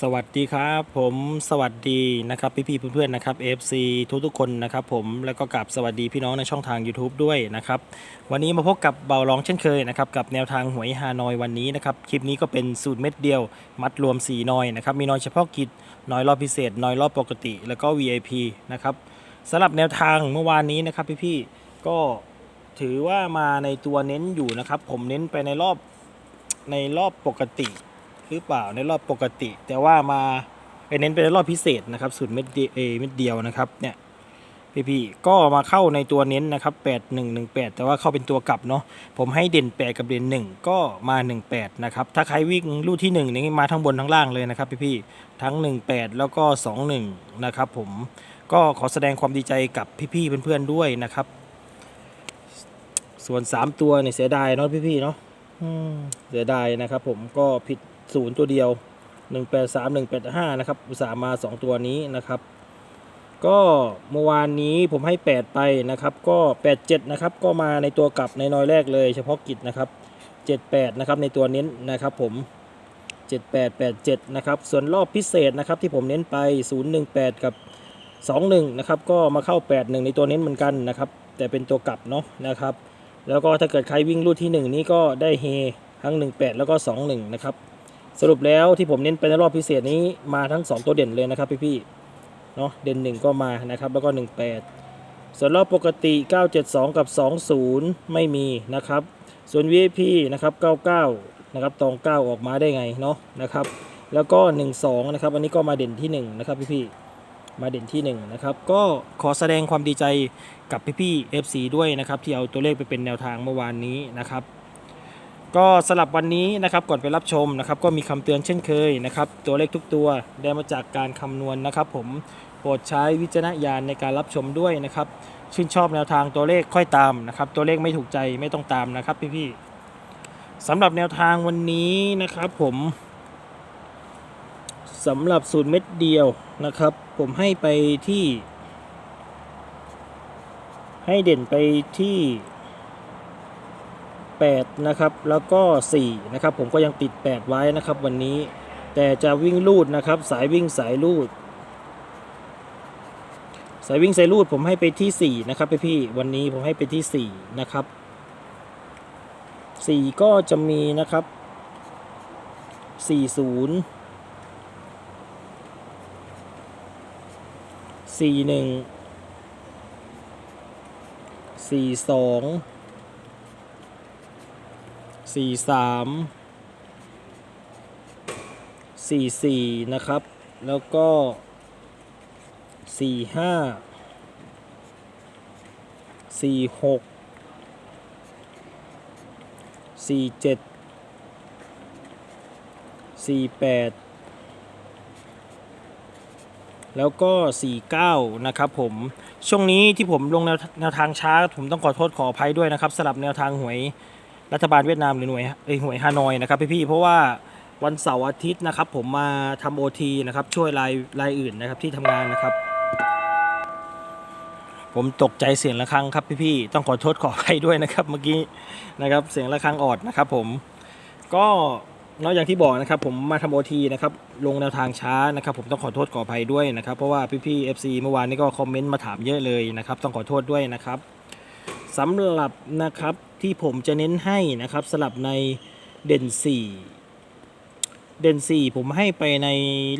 สวัสดีครับผมสวัสดีนะครับพี่ๆเพื่อนๆนะครับ FC ทุกทุกๆคนนะครับผมแล้วก็กับสวัสดีพี่น้องในช่องทาง YouTube ด้วยนะครับวันนี้มาพบกับเบาลองเช่นเคยนะครับกับแนวทางหวยฮานอยวันนี้นะครับคลิปนี้ก็เป็นสูตรเม็ดเดียว มัดรวม 4 นอยนะครับมีนอยเฉพาะกิจนอยรอบพิเศษนอยรอบปกติ แล้วก็ VIP นะครับสำหรับแนวทางเมื่อวานนี้นะครับพี่ๆก็ถือว่ามาในตัวเน้นอยู่นะครับผมเน้นไปในรอบในรอบปกติ หรือเปล่าในรอบปกติ แต่ว่ามาไปเน้นเป็นรอบพิเศษนะครับสูตรเม็ดเอเม็ดเดียวนะครับเนี่ยพี่ๆก็มาเข้าในตัวเน้นนะครับ 8 1 1 8 แต่ว่าเข้าเป็นตัวกลับเนาะผมให้เด่น 8 กับเด่น 1 ก็มา 18 นะครับ ถ้าใครวิ่งลู่ที่ 1 นี่มาทั้งบนทั้งล่างเลยนะครับพี่ๆทั้ง 18 แล้วก็ 21 นะครับผมก็ขอแสดงความดีใจกับพี่ๆเพื่อนๆด้วยนะครับ ส่วน 3 ตัวเนี่ยเสียดายเนาะพี่ๆเนาะเสียดายนะครับผมก็ผิด ศูนย์ตัวเดียว 183 185 นะครับ อุตส่าห์มา 2 ตัวนี้นะครับ ก็เมื่อวานนี้ผมให้ 8 ไปนะครับ ก็ 87 นะครับ ก็มาในตัวกลับในน้อยแรกเลย เฉพาะกิจนะครับ 78 นะครับในตัวเน้นนะครับผม 7887 นะครับ ส่วนรอบพิเศษนะครับที่ผมเน้นไป 018 กับ 21 นะครับ ก็มาเข้า 81 ในตัวเน้นเหมือนกันนะครับ แต่เป็นตัวกลับเนาะนะครับแล้วก็ถ้าเกิดใครวิ่งรูดที่ 1 นี้ก็ได้เฮทั้ง 18 แล้วก็ 21 นะครับ สรุปแล้วที่ผมเน้นไปในรอบพิเศษนี้มาทั้ง 2 ตัวเด่นเลยนะครับพี่ๆเนาะเด่น 1 ก็มานะครับแล้วก็ 18 ส่วนรอบปกติ 972 กับ 20 ไม่มีนะครับ ส่วน VIP นะครับ 99 นะครับตอง 9 ออกมาได้ไงเนาะนะครับ แล้วก็ 12 นะครับ อันนี้ก็มาเด่นที่ 1 นะครับพี่ๆมาเด่นที่ 1 นะครับ ก็ขอแสดงความดีใจกับพี่ๆ FC ด้วยนะครับที่เอาตัวเลขไปเป็นแนวทางเมื่อวานนี้นะครับ ก็สลับวันนี้นะครับก่อนไปรับชมนะครับก็มีคำเตือนเช่นเคยนะครับตัวเลขทุกตัวได้มาจากการคำนวณนะครับ ผมโปรดใช้วิจารณญาณในการรับชมด้วยนะครับ ชื่นชอบแนวทางตัวเลขค่อยตามนะครับ ตัวเลขไม่ถูกใจไม่ต้องตามนะครับพี่ๆสำหรับแนวทางวันนี้นะครับ ผมสำหรับสูตรเม็ดเดียวนะครับ ผมให้ไปที่ ให้เด่นไปที่ 8 นะครับ แล้วก็ 4 นะครับ ผมก็ยังติด 8 ไว้นะครับวันนี้ แต่จะวิ่งลูดนะครับ สายวิ่งสายลูด สายวิ่งสายลูดผมให้ไปที่ 4 นะครับพี่ๆวันนี้ผมให้ไปที่ 4 นะครับ 4 ก็จะมีนะครับ 40 41 42 สี่สามสี่สี่นะครับ แล้วก็สี่ห้าสี่หกสี่เจ็ดสี่แปดแล้วก็สี่เก้านะครับผม ช่วงนี้ที่ผมลงแนวแนวทางช้า ผมต้องขอโทษขออภัยด้วยนะครับสลับแนวทางหวย รัฐบาลเวียดนามหรือหน่วยเอยหน่วยฮานอยนะครับพี่ๆเพราะว่าวันเสาร์อาทิตย์นะครับ ผมมาทำโอทีนะครับช่วยรายรายอื่นนะครับที่ทำงานนะครับ ผมตกใจเสียงะระฆังครับพี่ๆต้องขอโทษขออภัยด้วยนะครับเมื่อกี้นะครับเสียงะระฆังออดนะครับ ผมก็นอกอย่างที่บอกนะครับ ผมมาทำโอทีนะครับลงแนวทางช้านะครับ ผมต้องขอโทษขออภัยด้วยนะครับ เพราะว่าพี่ๆ FC เมื่อวานนี้ก็คอมเมนต์มาถามเยอะเลยนะครับ ต้องขอโทษด้วยนะครับสำหรับนะครับ ที่ผมจะเน้นให้นะครับสลับในเด่น 4 เด่น 4 ผมให้ไปใน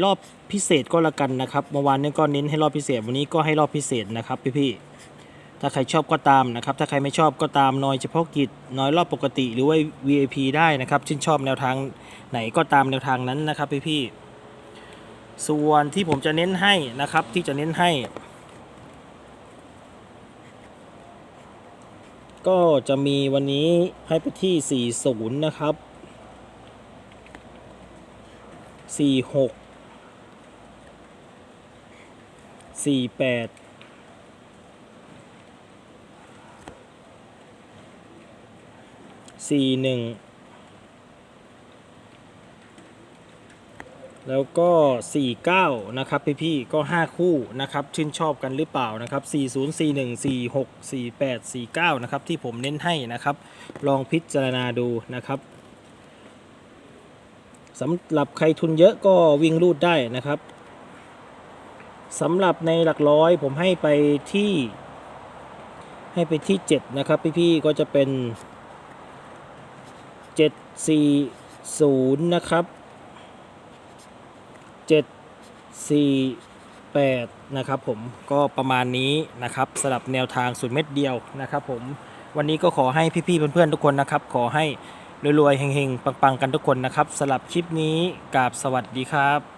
รอบพิเศษก็แล้วกันนะครับเมื่อวานนี้ก็เน้นให้รอบพิเศษ วันนี้ก็ให้รอบพิเศษนะครับพี่ๆถ้าใครชอบก็ตามนะครับ ถ้าใครไม่ชอบก็ตามน้อยเฉพาะกิจน้อยรอบปกติหรือว่า VIP ได้นะครับชื่นชอบแนวทางไหนก็ตามแนวทางนั้นนะครับพี่ๆส่วนที่ผมจะเน้นให้นะครับที่จะเน้นให้ ก็จะมีวันนี้ให้ไปที่ 40 นะครับ 46 48 41 แล้วก็ 49 นะครับพี่ๆก็ 5 คู่นะครับชื่นชอบกันหรือเปล่านะครับ 40 41 46 48 49 นะครับที่ผมเน้นให้นะครับ ลองพิจารณาดูนะครับสำหรับใครทุนเยอะก็วิ่งรูดได้นะครับสำหรับในหลักร้อยผมให้ไปที่ ให้ไปที่ 7 นะครับพี่ๆก็จะเป็น 740 นะครับ 48 นะครับผมก็ประมาณนี้นะครับสำหรับแนวทางสุดเม็ดเดียวนะครับผมวันนี้ก็ขอให้พี่ๆเพื่อนๆทุกคนนะครับ ขอให้รวยๆเฮงๆปังๆกันทุกคนนะครับสำหรับคลิปนี้กราบสวัสดีครับ